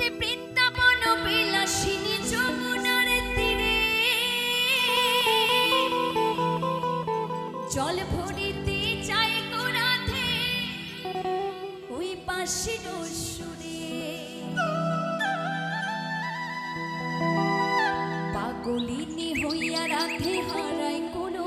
ওরে বৃন্দাবন বিলাসিনী যমুনার তীরে। জল ভরিতে চাই গোরাধে, ওই পাশে সুরে পাগলিনী হইয়া রাধে হারায় কোনো